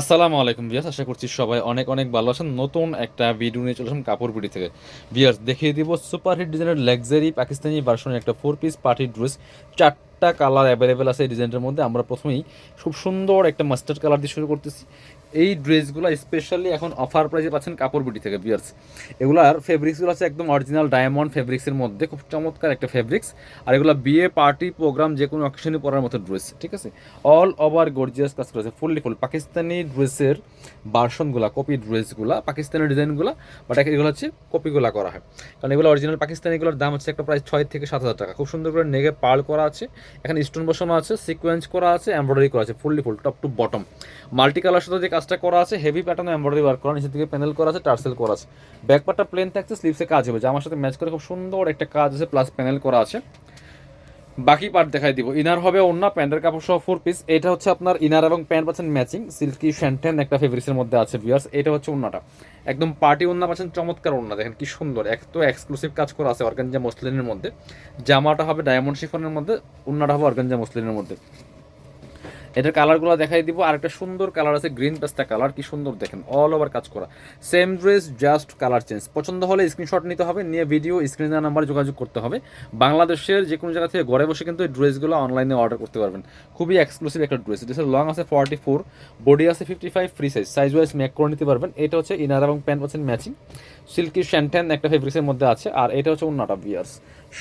আসসালামু আলাইকুম বিয়াস আশা করছি সবাই অনেক অনেক ভালো আছেন। নতুন একটা ভিডিও নিয়ে চলেছেন কাপড় পিটি থেকে। বিয়াস দেখিয়ে দিব সুপার হিট ডিজাইনের লাক্সারি পাকিস্তানি ভার্সনের একটা ফোর পিস পার্টি ড্রেস চারটা কালার অ্যাভেলেবেল আছে এই ডিজাইনটার মধ্যে। আমরা প্রথমেই খুব সুন্দর একটা মাস্টার্ড কালার দিয়ে শুরু করতেছি। এই ড্রেসগুলো স্পেশালি এখন অফার প্রাইসে পাচ্ছেন কাপড় বিডি থেকে বিয়ার্স এগুলার ফেব্রিক্সগুলো আছে একদম অরিজিনাল ডায়মন্ড ফেব্রিক্সের মধ্যে। খুব চমৎকার একটা ফেব্রিক্স আর এগুলো বিয়ে পার্টি প্রোগ্রাম যে কোনো অকেশনে পরার মতো ড্রেস ঠিক আছে? অল ওভার গর্জিয়াস কাজ করেছে ফুললি ফুল পাকিস্তানি ড্রেসের ভার্সনগুলা কপি ড্রেসগুলা পাকিস্তানি ডিজাইনগুলো বাট এগুলো হচ্ছে কপিগুলা করা হয়। কারণ এগুলো অরিজিনাল পাকিস্তানিগুলোর দাম হচ্ছে একটা প্রায় ছয় থেকে সাত হাজার টাকা। খুব সুন্দর করে নেগে পার্ল করা আছে। এখানে স্টোন বসানো আছে সিকোয়েন্স করা আছে এমব্রয়ডারি করা আছে fully full top to bottom multi colour সাথে যে কাজটা করা আছে হেভি প্যাটার্ন এমব্রয়ডারি ওয়ার্ক করা নিচের দিকে প্যানেল করা আছে টার্সেল করা আছে। ব্যাকপারটা প্লেন থাকছে স্লিপসে কাজ হবে। যে আমার সাথে ম্যাচ করে খুব সুন্দর একটা কাজ আছে প্লাস প্যানেল করা আছে। বাকি পার্ট দেখাই দিব। ইনার হবে অন্য প্যান্টের কাপড় সহ ফোর পিস এটা হচ্ছে আপনার ইনার এবং প্যান্ট পাচ্ছেন ম্যাচিং সিল্কি শ্যান্টেন একটা ফেব্রিক্সের মধ্যে আছে ভিউয়ার্স এটা হচ্ছে অন্যটা একদম পার্টি ওন্না পাচ্ছেন, চমৎকার ওন্না দেখেন কি সুন্দর। এক তো এক্সক্লুসিভ কাজ করা আছে অর্গানজা মসলিনের মধ্যে। জামাটা হবে ডায়মন্ড শিফনের মধ্যে অন্যটা হবে অর্গানজা মসলিনের মধ্যে। এটার কালারগুলো দেখাই দিব। আর একটা সুন্দর কালার আছে, গ্রিন পেস্তা কালার। কি সুন্দর দেখেন অল ওভার কাজ করা। Same dress just colour change পছন্দ হলে স্ক্রিনশট নিতে হবে, নিয়ে ভিডিও স্ক্রিনে নাম্বারে যোগাযোগ করতে হবে। বাংলাদেশের যে কোনো জায়গা থেকে ঘরে বসে কিন্তু এই ড্রেসগুলো অনলাইনে অর্ডার করতে পারবেন। খুবই এক্সক্লুসিভ একটা ড্রেস ড্রেসের লং আছে ফর্টি ফোর বডি আছে fifty five free size size wise make করে নিতে পারবেন। এটা হচ্ছে ইনার এবং প্যান্ট পাচ্ছেন ম্যাচিং সিল্কি শ্যান্টেন একটা ফেব্রিক্সের মধ্যে আছে, আর এটা হচ্ছে ওন্নাটা বিয়ার্স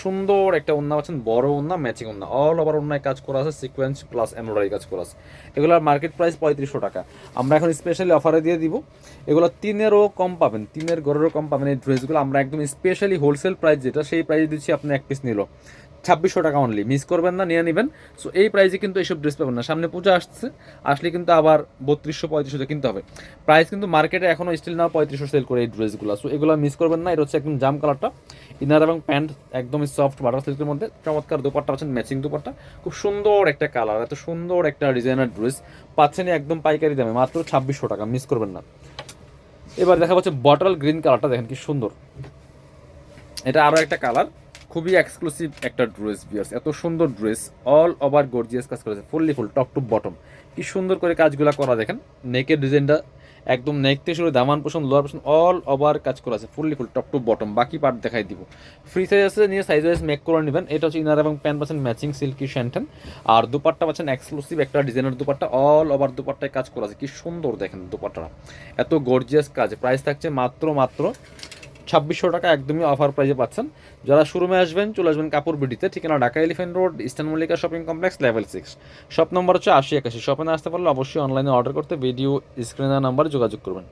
সুন্দর একটা ওন্না পাচ্ছেন, বড় ওন্না ম্যাচিং ওন্না অল ওভার ওন্নায় কাজ করা আছে সিকোয়েন্স প্লাস এমব্রয়ডারি কাজ করা আছে। এগুলোর মার্কেট প্রাইস পঁয়ত্রিশশো টাকা। আমরা এখন স্পেশালি অফারে দিয়ে দিব। এগুলো তিনেরও কম পাবেন তিনের গড়েরও কম পাবেন। এই ড্রেসগুলো আমরা একদম স্পেশালি হোলসেল প্রাইস যেটা, সেই প্রাইস দিচ্ছি আপনি এক পিস নিল। ছাব্বিশশো টাকা অনলি মিস করবেন না, নিয়ে নেবেন। সো এই প্রাইসে কিন্তু এইসব ড্রেস পাবেন না। সামনে পূজা আসছে, আসলে কিন্তু আবার বত্রিশশো, পঁয়ত্রিশশো কিনতে হবে। প্রাইস কিন্তু মার্কেটে এখনও স্টিল নাও পঁয়ত্রিশশো সেল করে এই ড্রেসগুলো সো এগুলো মিস করবেন না, এটা হচ্ছে একদম জাম কালারটা ইনার এবং প্যান্ট একদমই সফট বাটার সিল্কের মধ্যে। চমৎকার দুপাট্টা পাচ্ছেন ম্যাচিং দুপাট্টা। খুব সুন্দর একটা কালার এত সুন্দর একটা ডিজাইনার ড্রেস পাচ্ছেন একদম পাইকারি দামে, মাত্র ছাব্বিশশো টাকা। মিস করবেন না। এবার দেখা যাচ্ছে বটল গ্রিন কালারটা দেখেন কি সুন্দর। এটা আরও একটা কালার খুবই এক্সক্লুসিভ একটা ড্রেস বিয়ার্স এত সুন্দর ড্রেস অল ওভার গর্জিয়াস কাজ করেছে। Fully full top to bottom কি সুন্দর করে কাজগুলো করা, দেখেন। নেকের ডিজাইনটা একদম নেক থেকে শুরু, দামান পোষণ লোয়ার পোষণ অল ওভার কাজ করা আছে। Fully full top to bottom বাকি পার্ট দেখাই দিব। ফ্রি সাইজ আছে, নিয়ে সাইজ ওয়াইজ মেক করে নেবেন। এটা হচ্ছে ইনার এবং প্যান্ট পাচ্ছেন ম্যাচিং সিল্কি শ্যান্টেন আর দুপাট্টা পাচ্ছেন এক্সক্লুসিভ একটা ডিজাইনের দুপাট্টা অল ওভার দুপাট্টায় কাজ করা আছে। কি সুন্দর দেখেন দুপাট্টাটা। এত গর্জিয়াস কাজ। প্রাইস থাকছে মাত্র মাত্র ছাব্বিশশো টাকা একদমই অফার প্রাইজে পাচ্ছেন। যারা শোরুমে আসবেন, চলে আসবেন কাপড় বিডিতে ঠিকানা Dhaka elephant road eastern Mallika shopping complex level six shop number হচ্ছে আশি একাশি। শপে আসতে পারলে অবশ্যই অনলাইনে অর্ডার করতে ভিডিও স্ক্রিনার নাম্বারে যোগাযোগ করবেন।